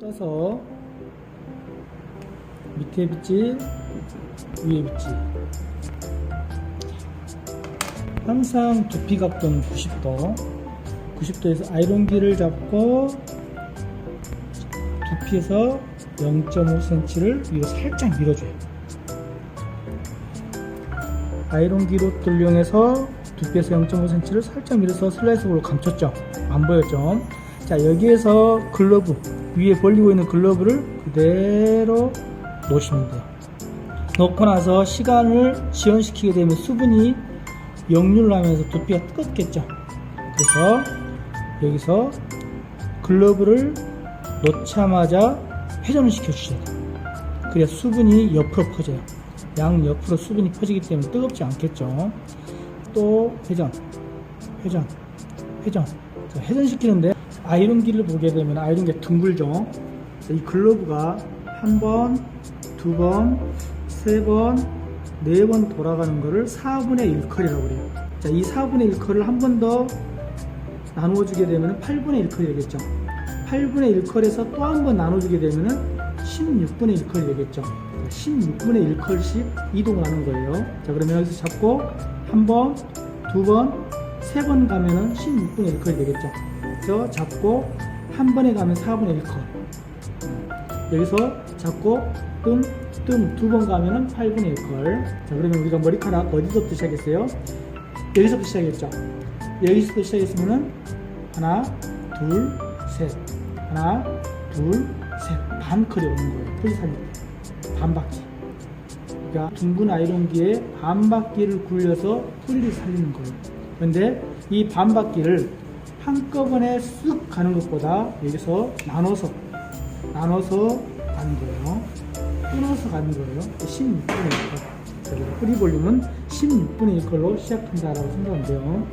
떠서 밑에 빗질 위에 빗질 항상 두피 각도는 90도 90도에서 아이론기를 잡고 두피에서 0.5cm를 위로 살짝 밀어줘요. 아이론기로 돌용해서 두피에서 0.5cm를 살짝 밀어서 슬라이스볼로 감췄죠? 안 보였죠 자 여기에서 글러브 위에 벌리고 있는 글러브를 그대로 놓으시면 돼요. 놓고 나서 시간을 지연시키게 되면 수분이 역류를 하면서 두피가 뜨겁겠죠? 그래서 여기서 글러브를 놓자마자 회전을 시켜 주셔야 돼요. 그래야 수분이 옆으로 퍼져요. 양 옆으로 수분이 퍼지기 때문에 뜨겁지 않겠죠? 또 회전 회전 회전. 자, 회전시키는데 아이론기를 보게 되면 아이론기가 둥글죠. 자, 이 글러브가 한 번, 두 번, 세 번, 네 번 돌아가는 거를 4분의 1컬이라고 그래요. 자, 이 4분의 1컬을 한 번 더 나누어주게 되면 8분의 1컬이 되겠죠. 8분의 1컬에서 또 한 번 나눠주게 되면 16분의 1컬이 되겠죠. 16분의 1컬씩 이동을 하는 거예요. 자 그러면 여기서 잡고 한 번, 두 번, 세 번 가면은 16분의 1컬이 되겠죠 그래서 잡고 한 번에 가면 4분의 1컬 여기서 잡고 뜸, 뜸 두 번 가면은 8분의 1컬 자 그러면 우리가 머리카락 어디서부터 시작했어요? 여기서부터 시작했죠? 여기서부터 시작했으면은 하나, 둘, 셋. 하나, 둘, 셋. 반컬이 오는 거예요. 풀 살릴 때 반 바퀴. 그러니까 둥근 아이론기에 반 바퀴를 굴려서 뿌리를 살리는 거예요. 그런데 이 반 바퀴를 한꺼번에 쓱 가는 것보다 여기서 나눠서 나눠서 가는 거예요. 끊어서 가는 거예요. 16분의 1컬 뿌리 볼륨은 16분의 1컬로 시작한다라고 생각하면 돼요